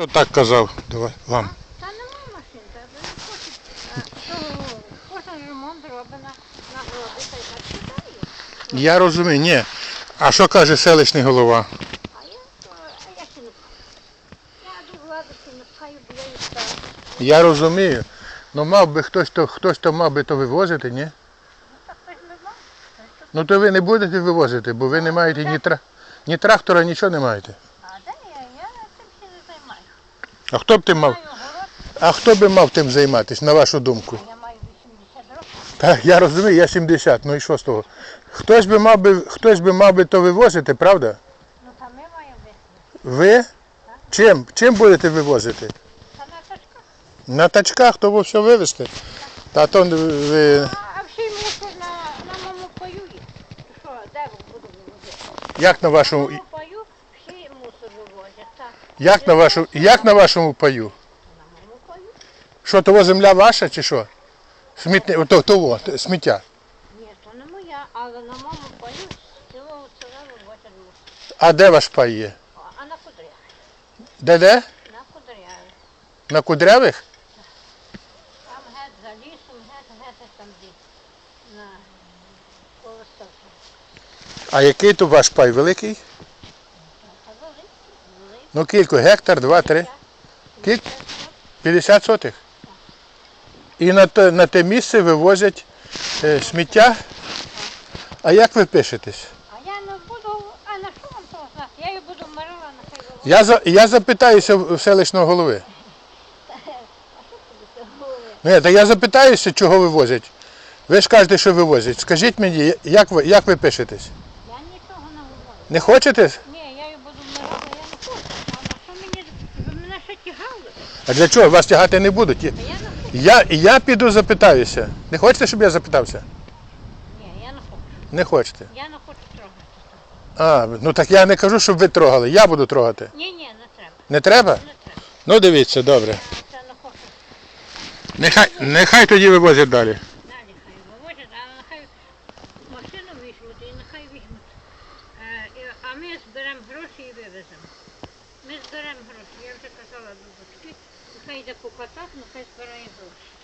Хто так казав давай, вам? Та нема машин, та не хочуть. Кожен ремонт робить на, на та й так читає. Я розумію, ні. А що каже селищний голова? А я, а я ще не. Я до влади ще не пхаю, бо я стала. Я розумію. Ну мав би хтось то хтось то мав би то вивозити, ні? Ну то ви не будете вивозити, бо ви не маєте ні, тра... ні трактора, нічого не маєте. А я? Цим ще не займаю. А хто б тим мав? А хто би мав тим займатися, на вашу думку? я маю 80 років. Так, я розумію, я 70, ну і що з того? Хтось би мав би, хтось би мав би то вивозити, правда? Ну та ми маємо вести. Ви? Чим? Чим будете вивозити? Та на тачках. На тачках, то ви все вивезти. Та то ви. А, всі мусор на, на моєму паю є. Що, де буду вивозити? Як на На вашому. моєму паю всі мусор вивозять. Так. Як на вашому. Як на вашому паю? Що, того земля ваша чи що? Смітне, того, сміття. Ні, то не моя, але на моєму паю цілого вивозять мусор. А де ваш пай є? А на кудрях? Де де? На кудряві. На кудрявих? Там геть за лісом, геть, геть там де. На колосовці. А який то ваш пай? Великий? Ну кілько, гектар, два, три. Кілько? 50 сотих. І на те, на те місце вивозять е, сміття. А як ви пишетесь? А я не буду, а на що вам того знати? Я її буду мирила, нехай вивозить. Я, за, я запитаюся в в селищного голови? Ні, та я запитаюся, чого вивозять. Ви ж кажете, що вивозять. Скажіть мені, як ви, як ви пишетесь? Я нічого не говорю. Не хочете? Ні, я її буду мирити, я не хочу. А на що мені, ви мене ще тягали? А для чого? Вас тягати не будуть. Я- я. Піду запитаюся. Не хочете, щоб я запитався? Ні, я не хочу. Не хочете. Я не хочу трогати. А, ну так я не кажу, щоб ви трогали. Я буду трогати. Ні, ні, не треба. Не треба? Не треба. Ну дивіться, добре. Це не хочу. Нехай, нехай тоді вивозять далі. Далі хай вивозять, а нехай машину візьмуть і нехай візьмуть. Е, і- а ми зберемо гроші і вивеземо. Ми зберемо гроші. Я вже казала до дочки, нехай йде по котах, нехай збирає гроші.